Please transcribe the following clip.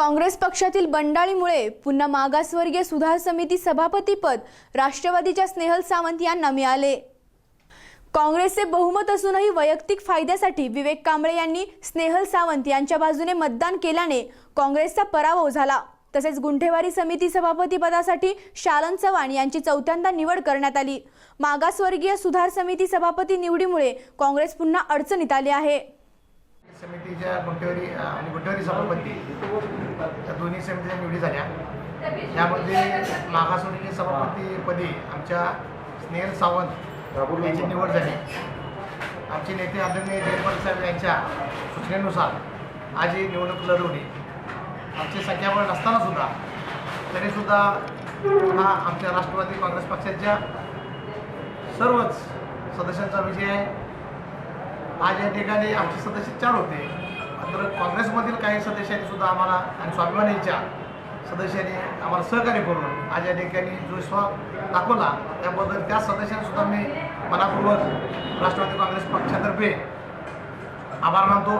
काँग्रेस पक्षातील बंडाळीमुळे पुन्हा मागासवर्गीय सुधार समिती सभापतीपद राष्ट्रवादीच्या स्नेहल सावंत यांना मिळाले. काँग्रेसचे बहुमत असूनही वैयक्तिक फायद्यासाठी विवेक कांबळे यांनी स्नेहल सावंत यांच्या बाजूने मतदान केल्याने काँग्रेसचा पराभव झाला. तसेच गुंठेवारी समिती सभापतीपदासाठी शालन चव्हाण यांची चौथ्यांदा निवड करण्यात आली. मागासवर्गीय सुधार समिती सभापती निवडीमुळे काँग्रेस पुन्हा अडचणीत आली आहे. समिती गुंठेवारी अ, आणि गुंठेवारी सभापती. या दोन्ही समितीच्या निवडी झाल्या. त्यामध्ये मागासवर्गीय सभापतीपदी आमच्या स्नेहल सावंत यांची निवड झाली. आमचे नेते आदरणीय जयपाल साहेब यांच्या सूचनेनुसार आज ही निवडणूक लढवली. आमची संख्याबळ नसताना सुद्धा तरीसुद्धा हा आमच्या राष्ट्रवादी काँग्रेस पक्षाच्या सर्वच सदस्यांचा विजय आहे. आज या ठिकाणी आमचे सदस्य चार होते. मात्र काँग्रेसमधील काही सदस्यांनी सुद्धा आम्हाला आणि स्वाभिमानीच्या सदस्यांनी आम्हाला सहकार्य करून आज या ठिकाणी जो विश्वास दाखवला त्याबद्दल त्या सदस्यांनीसुद्धा मी मनापूर्वक राष्ट्रवादी काँग्रेस पक्षातर्फे आभार मानतो.